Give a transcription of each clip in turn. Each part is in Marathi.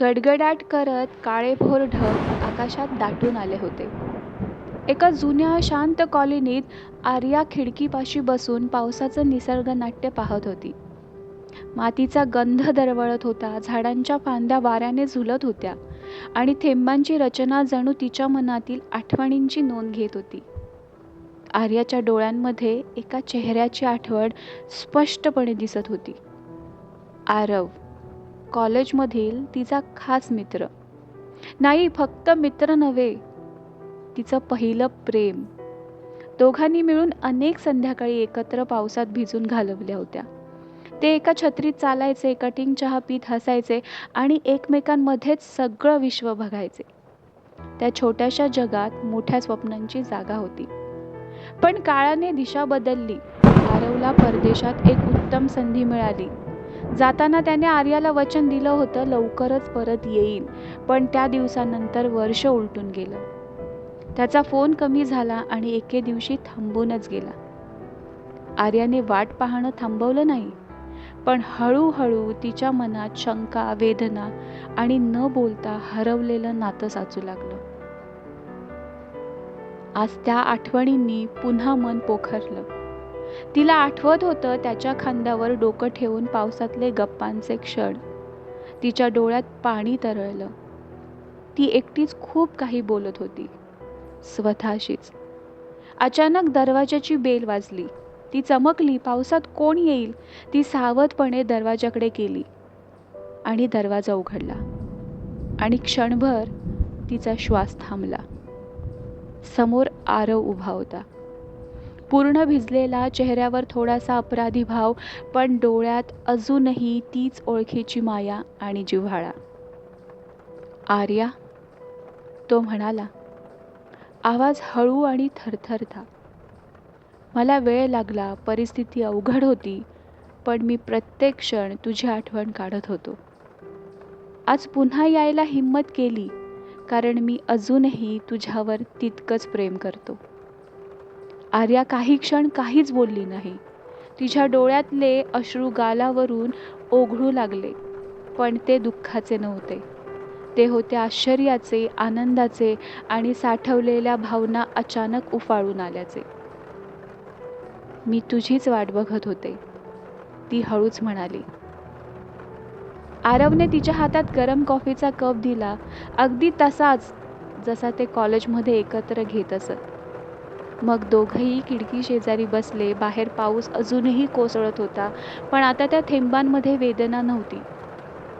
गडगडाट करत काळेभोर ढग आकाशात दाटून आले होते. एका जुन्या शांत कॉलनीत आर्या खिडकीपाशी बसून पावसाचं निसर्गनाट्य पाहत होती. मातीचा गंध दरवळत होता झाडांच्या फांद्या वाऱ्याने झुलत होत्या आणि थेंबांची रचना जणू तिच्या मनातील आठवणींची नोंद घेत होती. आर्याच्या डोळ्यांमध्ये एका चेहऱ्याची आठवण स्पष्टपणे दिसत होती. आरव कॉलेजमधील तिचा खास मित्र. नाही फक्त मित्र नव्हे तिचं पहिलं प्रेम. दोघांनी मिळून अनेक संध्याकाळी एकत्र पावसात भिजून घालवल्या होत्या. ते एका छत्रीत चालायचे कटिंग चहा पीत हसायचे आणि एकमेकांमध्येच सगळं विश्व बघायचे. त्या छोट्याशा जगात मोठ्या स्वप्नांची जागा होती. पण काळाने दिशा बदलली. आरवला परदेशात एक उत्तम संधी मिळाली. जाताना त्याने आर्याला वचन दिलं होतं लवकरच परत येईन. पण त्या दिवसानंतर वर्ष उलटून गेलं. त्याचा फोन कमी झाला आणि एके दिवशी थांबूनच गेला. आर्याने वाट पाहणं थांबवलं नाही पण हळूहळू तिच्या मनात शंका वेदना आणि न बोलता हरवलेलं नातं साचू लागलं. आज त्या आठवणींनी पुन्हा मन पोखरलं. तिला आठवत होतं त्याच्या खांद्यावर डोकं ठेवून पावसातले गप्पांचे क्षण. तिच्या डोळ्यात पाणी तरळलं. ती एकटीच खूप काही बोलत होती. स्वतःशीच. अचानक दरवाजाची बेल वाजली. ती चमकली पावसात कोण येईल? ती सावधपणे दरवाजाकडे गेली. आणि दरवाजा उघडला. आणि क्षणभर तिचा श्वास थांबला. समोर आरव उभा होता. पूर्ण भिजलेला चेहऱ्यावर थोडासा अपराधी भाव पण डोळ्यात अजूनही तीच ओळखीची माया आणि जिव्हाळा. आर्या तो म्हणाला आवाज हळू आणि थरथरता. मला वेळ लागला परिस्थिती अवघड होती पण मी प्रत्येक क्षण तुझी आठवण काढत होतो. आज पुन्हा यायला हिंमत केली कारण मी अजूनही तुझ्यावर तितकंच प्रेम करतो. आर्या काही क्षण काहीच बोलली नाही. तिच्या डोळ्यातले अश्रू गालावरून ओघळू लागले पण ते दुःखाचे नव्हते. ते होते आश्चर्याचे आनंदाचे आणि साठवलेल्या भावना अचानक उफाळून आल्याचे. मी तुझीच वाट बघत होते ती हळूच म्हणाली. आरवने तिच्या हातात गरम कॉफीचा कप दिला अगदी तसाच जसा ते कॉलेजमध्ये एकत्र घेत असत. मग दोघंही खिडकी शेजारी बसले. बाहेर पाऊस अजूनही कोसळत होता पण आता त्या थेंबांमध्ये वेदना नव्हती.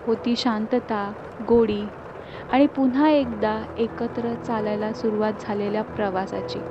होती शांतता गोडी आणि पुन्हा एकदा एकत्र चालायला सुरुवात झालेल्या प्रवासाची.